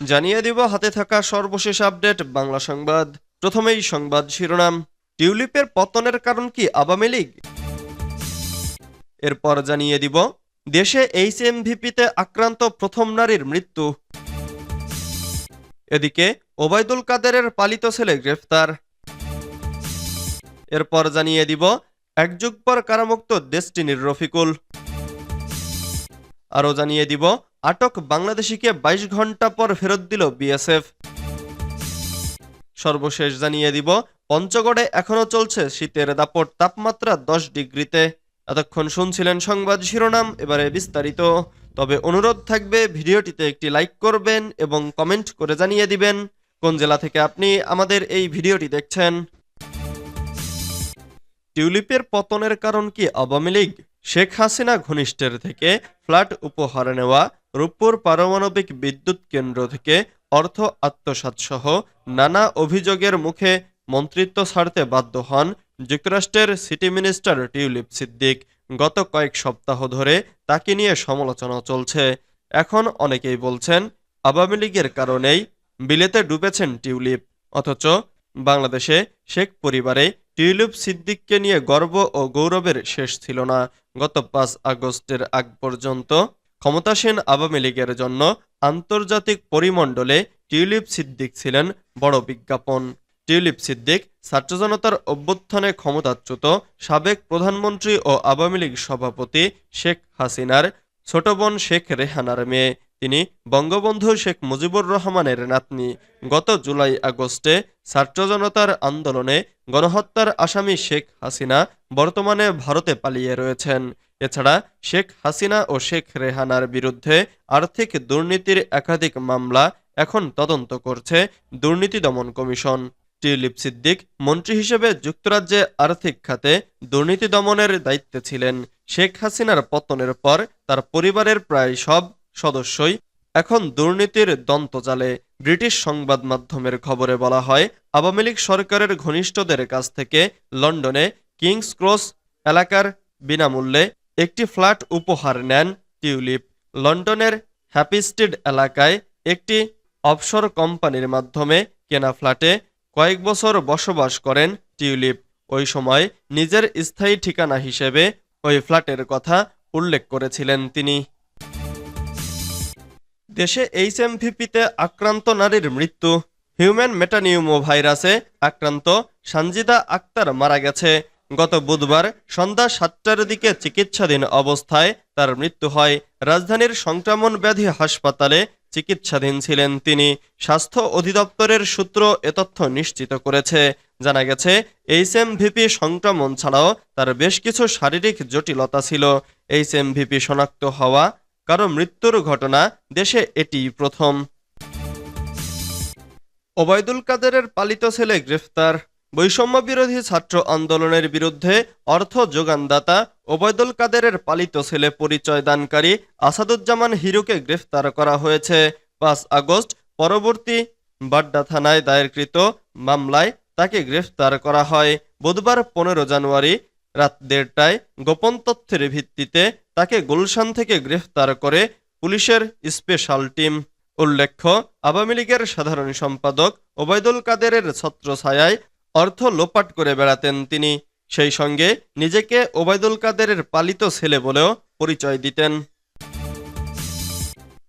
জানিয়ে দিব হাতে থাকা সর্বশেষ আপডেট, বাংলা সংবাদ। প্রথমেই সংবাদ শিরোনাম। টিউলিপের পতনের কারণ কি আওয়ামী লীগ? এরপর জানিয়ে দিব, দেশে এইচএমভিপিতে আক্রান্ত প্রথম নারীর মৃত্যু। এদিকে, ওবায়দুল কাদেরের পালিত ছেলে গ্রেফতার। এরপর জানিয়ে দিব, এক যুগ পর কারামুক্ত ডেস্টিনির রফিকুল। আরও জানিয়ে দিব, আটক বাংলাদেশিকে ২২ ঘণ্টা পর ফেরত দিল বিএসএফ। সর্বশেষ জানিয়ে দিব, পঞ্চগড়ে এখনও চলছে শীতের দাপট তাপমাত্রা দশ ডিগ্রিতে। এতক্ষণ শুনছিলেন সংবাদ শিরোনাম, এবারে বিস্তারিত। তবে অনুরোধ থাকবে, ভিডিওটিতে একটি লাইক করবেন এবং কমেন্ট করে জানিয়ে দিবেন, কোন জেলা থেকে আপনি আমাদের এই ভিডিওটি দেখছেন। টিউলিপের পতনের কারণ কি আওয়ামী লীগ? শেখ হাসিনা ঘনিষ্ঠের থেকে ফ্ল্যাট উপহার নেওয়া রূপপুর পারমাণবিক বিদ্যুৎ কেন্দ্র থেকে অর্থ আত্মসাৎসহ নানা অভিযোগের মুখে মন্ত্রিত্ব ছাড়তে বাধ্য হন যুক্তরাষ্ট্রের সিটি মিনিস্টার টিউলিপ সিদ্দিক। গত কয়েক সপ্তাহ ধরে তাকে নিয়ে সমালোচনা চলছে। এখন অনেকেই বলছেন, আওয়ামী লীগের কারণেই বিলেতে ডুবেছেন টিউলিপ। অথচ বাংলাদেশে শেখ পরিবারে টিউলিপ সিদ্দিককে নিয়ে গর্ব ও গৌরবের শেষ ছিল না। গত পাঁচ আগস্টের আগ পর্যন্ত ক্ষমতাসীন আওয়ামী লীগের জন্য আন্তর্জাতিক পরিমণ্ডলে টিউলিপ সিদ্দিক ছিলেন বড় বিজ্ঞাপন। টিউলিপ সিদ্দিক ছাত্র জনতার অভ্যুত্থানে ক্ষমতাচ্যুত সাবেক প্রধানমন্ত্রী ও আওয়ামী লীগ সভাপতি শেখ হাসিনার ছোট বোন শেখ রেহানার মেয়ে। তিনি বঙ্গবন্ধু শেখ মুজিবুর রহমানের নাতনি। গত জুলাই আগস্টে ছাত্র জনতার আন্দোলনে গণহত্যার আসামি শেখ হাসিনা বর্তমানে ভারতে পালিয়ে রয়েছেন। এছাড়া শেখ হাসিনা ও শেখ রেহানার বিরুদ্ধে আর্থিক দুর্নীতির একাধিক মামলা এখন তদন্ত করছে দুর্নীতি দমন কমিশন। টিউলিপ সিদ্দিক মন্ত্রী হিসেবে যুক্তরাজ্যে আর্থিক খাতে দুর্নীতি দমনের দায়িত্বে ছিলেন। শেখ হাসিনার পতনের পর তার পরিবারের প্রায় সব সদস্যই এখন দুর্নীতির দন্তজালে ব্রিটিশ সংবাদ মাধ্যমের খবরে বলা হয়, আওয়ামী লীগ সরকারের ঘনিষ্ঠদের কাছ থেকে লন্ডনে কিংস ক্রস এলাকার বিনামূল্যে একটি ফ্ল্যাট উপহার নেন টিউলিপ। লন্ডনের হ্যাপিস্টিড এলাকায় একটি অফশোর কোম্পানির মাধ্যমে কেনা ফ্ল্যাটে কয়েক বছর বসবাস করেন টিউলিপ। ওই সময় নিজের স্থায়ী ঠিকানা হিসেবে ওই ফ্ল্যাটের কথা উল্লেখ করেছিলেন তিনি। দেশে এইচএমভিপিতে আক্রান্ত নারীর মৃত্যু। হিউম্যান মেটানিউমো ভাইরাসে আক্রান্ত সানজিদা আক্তার মারা গেছে। গত বুধবার সন্ধ্যা সাতটার দিকে চিকিৎসাধীন অবস্থায় তার মৃত্যু হয়। রাজধানীর সংক্রমণ ব্যাধি হাসপাতালে চিকিৎসাধীন ছিলেন তিনি। স্বাস্থ্য অধিদপ্তরের সূত্র এ তথ্য নিশ্চিত করেছে। জানা গেছে, এইচএমভিপি সংক্রমণ ছাড়াও তার বেশ কিছু শারীরিক জটিলতা ছিল। এইচএমভিপি শনাক্ত হওয়া কারও মৃত্যুর ঘটনা দেশে এটি প্রথম। ওবায়দুল কাদেরের পালিত ছেলে গ্রেফতার। বৈষম্য বিরোধী ছাত্র আন্দোলনের বিরুদ্ধে অর্থ যোগানদাতা ওবায়দুল কাদেরের পালিত ছেলে পরিচয় দানকারী আসাদুজ্জামান হিরুকে গ্রেফতার করা হয়েছে। পাঁচ আগস্ট পরবর্তী বাড্ডা থানায় দায়েরকৃত মামলায় তাকে গ্রেফতার করা হয়। বুধবার পনেরো জানুয়ারি রাত দেড়টায় গোপন তথ্যের ভিত্তিতে তাকে গুলশান থেকে গ্রেফতার করে পুলিশের স্পেশাল টিম। উল্লেখ্য, আওয়ামী লীগের সাধারণ সম্পাদক ওবায়দুল কাদেরের ছত্রছায়ায় অর্থ লোপাট করে বেড়াতেন তিনি। সেই সঙ্গে নিজেকে ওবায়দুল কাদেরের পালিত ছেলে বলেও পরিচয় দিতেন।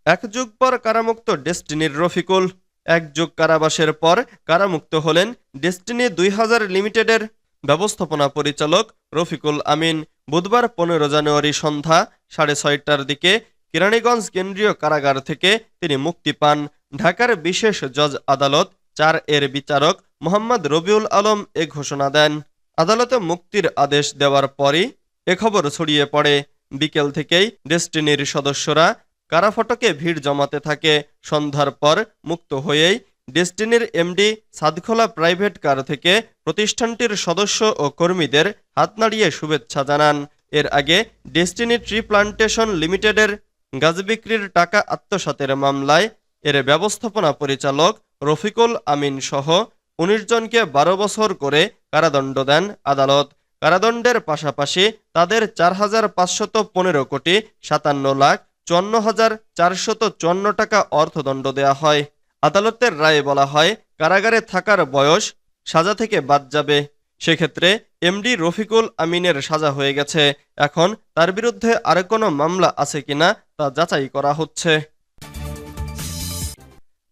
এক যুগ পর কারামুক্ত ডেস্টিনির রফিকুল। এক যুগ কারাবাসের পর কারামুক্ত হলেন ডেস্টিনি দুই হাজার লিমিটেডের। ব্যবস্থাপনা পরিচালক রফিকুল আমিন। বুধবার পনেরো জানুয়ারি সন্ধ্যা সাড়ে ছয়টার দিকে কেরানীগঞ্জ কেন্দ্রীয় কারাগার থেকে তিনি মুক্তি পান। ঢাকার বিশেষ জজ আদালত চার এর বিচারক মোহাম্মদ রবিউল আলম এ ঘোষণা দেন। আদালতে মুক্তির আদেশ দেওয়ার পরই এ খবর ছড়িয়ে পড়ে। বিকেল থেকেই ডেস্টিনির সদস্যরা কারাফটকে ভিড় জমাতে থাকে। সন্ধ্যার পর মুক্ত হয়েই ডেস্টিনির এমডি সাদখোলা প্রাইভেট কার থেকে প্রতিষ্ঠানটির সদস্য ও কর্মীদের হাত নাড়িয়ে শুভেচ্ছা জানান। এর আগে ডেস্টিনি ট্রি প্লান্টেশন লিমিটেডের গাছ বিক্রির টাকা আত্মসাতের মামলায় এর ব্যবস্থাপনা পরিচালক রফিকুল আমিন সহ উনিশ জনকে বারো বছর করে কারাদণ্ড দেন আদালত। কারাদণ্ডের পাশাপাশি তাদের চার হাজার পাঁচশত পনেরো কোটি সাতান্ন লাখ চুয়ান্ন হাজার চারশত চুয়ান্ন টাকা অর্থদণ্ড দেওয়া হয়। আদালতের রায়ে বলা হয়, কারাগারে থাকার বয়স সাজা থেকে বাদ যাবে। সেক্ষেত্রে এমডি রফিকুল আমিনের সাজা হয়ে গেছে। এখন তার বিরুদ্ধে আর কোনো মামলা আছে কিনা তা যাচাই করা হচ্ছে।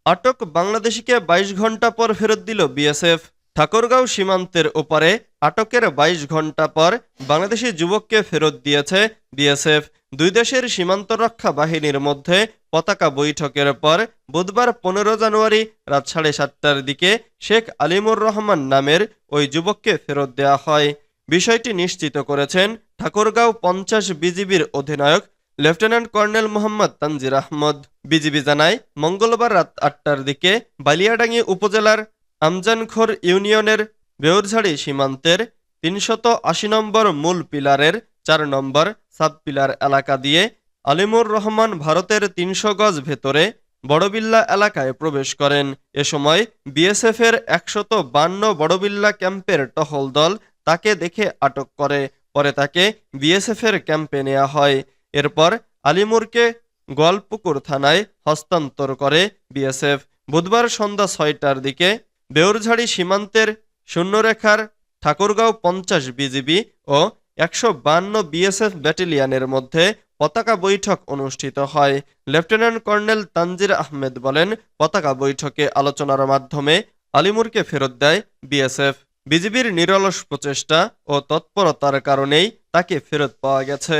আটক বাংলাদেশিকে ২২ ঘণ্টা পর ফেরত দিল বিএসএফ। ঠাকুরগাঁও সীমান্তের ওপারে আটকের ২২ ঘণ্টা পর বাংলাদেশি যুবককে ফেরত দিয়েছে বিএসএফ। দুই দেশের সীমান্ত রক্ষা বাহিনীর মধ্যে পতাকা বৈঠকের পর বুধবার পনেরো জানুয়ারি রাত সাড়ে সাতটার দিকে শেখ আলিমুর রহমান নামের ওই যুবককে ফেরত দেওয়া হয়। বিষয়টি নিশ্চিত করেছেন ঠাকুরগাঁও পঞ্চাশ বিজিবির অধিনায়ক lieutenant colonel Mohammad Tanzir Ahmed. BGB জানায়, মঙ্গলবার রাত আটটার দিকে বালিয়াডাঙ্গি উপজেলার আমজানখোর ইউনিয়নের বেউরঝাড়ি সীমান্তের তিনশত আশি নম্বর মূল পিলারের চার নম্বর সাব পিলার এলাকা দিয়ে আলিমুর রহমান ভারতের তিনশো গজ ভেতরে বড়বিল্লা এলাকায় প্রবেশ করেন। এ সময় বিএসএফ এর একশত বান্ন বড়বিল্লা ক্যাম্পের টহল দল তাকে দেখে আটক করে। পরে তাকে বিএসএফ এর ক্যাম্পে নেওয়া হয়। এরপর আলিমুরকে গোয়ালপুকুর থানায় হস্তান্তর করে বিএসএফ। বুধবার সন্ধ্যা ছয়টার দিকে বেউরঝাড়ি সীমান্তের শূন্যরেখার ঠাকুরগাঁও পঞ্চাশ বিজিবি ও একশো বান্ন বিএসএফ ব্যাটালিয়নের মধ্যে পতাকা বৈঠক অনুষ্ঠিত হয়। লেফটেন্যান্ট কর্নেল তানজির আহমেদ বলেন, পতাকা বৈঠকে আলোচনার মাধ্যমে আলিমুরকে ফেরত দেয় বিএসএফ। বিজিবির নিরলস প্রচেষ্টা ও তৎপরতার কারণেই তাকে ফেরত পাওয়া গেছে।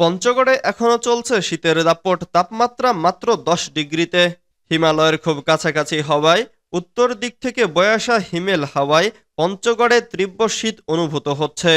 পঞ্চগড়ে এখনও চলছে শীতের দাপট, তাপমাত্রা মাত্র দশ ডিগ্রিতে। হিমালয়ের খুব কাছাকাছি হওয়ায়, উত্তর দিক থেকে বয়াসা হিমেল হাওয়ায় পঞ্চগড়ে তীব্র শীত অনুভূত হচ্ছে।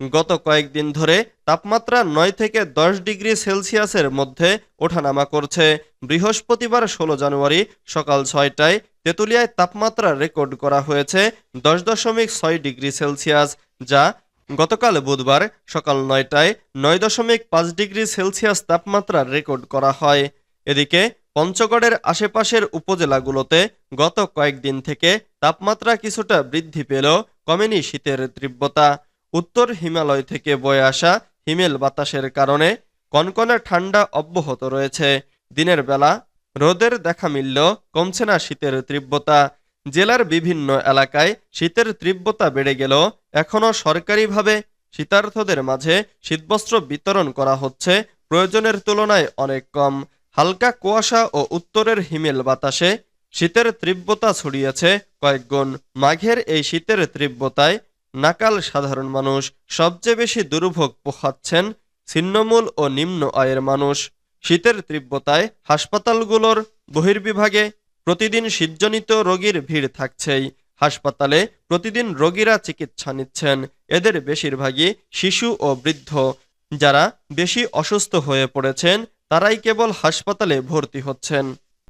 গত কয়েকদিন ধরে তাপমাত্রা নয় থেকে দশ ডিগ্রি সেলসিয়াসের মধ্যে ওঠানামা করছে। বৃহস্পতিবার ষোলো জানুয়ারি সকাল ছয়টায় তেঁতুলিয়ায় তাপমাত্রা রেকর্ড করা হয়েছে দশ দশমিক ছয় ডিগ্রি সেলসিয়াস, যা গতকাল বুধবার সকাল নয়টায় নয় দশমিক পাঁচ ডিগ্রি সেলসিয়াস তাপমাত্রা রেকর্ড করা হয়। এদিকে পঞ্চগড়ের আশেপাশের উপজেলাগুলোতে গত কয়েকদিন থেকে তাপমাত্রা কিছুটা বৃদ্ধি পেলেও কমেনি শীতের তীব্রতা। উত্তর হিমালয় থেকে বয়ে আসা হিমেল বাতাসের কারণে কনকনে ঠান্ডা অব্যাহত রয়েছে। দিনের বেলা রোদের দেখা মিললেও কমছে না শীতের তীব্রতা। জেলার বিভিন্ন এলাকায় শীতের তীব্রতা বেড়ে গেলেও এখনও সরকারিভাবে শীতার্থদের মাঝে শীতবস্ত্র বিতরণ করা হচ্ছে। প্রয়োজনের তুলনায় অনেক কম। হালকা কুয়াশা ও উত্তরের হিমেল বাতাসে শীতের তীব্রতা ছড়িয়েছে কয়েকগুণ মাঘের এই শীতের তীব্রতায় নাকাল সাধারণ মানুষ সবচেয়ে বেশি দুর্ভোগ পোহাচ্ছেন ছিন্নমূল ও নিম্ন আয়ের মানুষ। শীতের তীব্রতায় হাসপাতালগুলোর বহির্বিভাগে প্রতিদিন শীতজনিত রোগীর ভিড় থাকছেই। হাসপাতালে প্রতিদিন রোগীরা চিকিৎসা নিচ্ছেন। এদের বেশিরভাগই শিশু ও বৃদ্ধ, যারা বেশি অসুস্থ হয়ে পড়েছেন তারাই কেবল হাসপাতালে ভর্তি হচ্ছেন।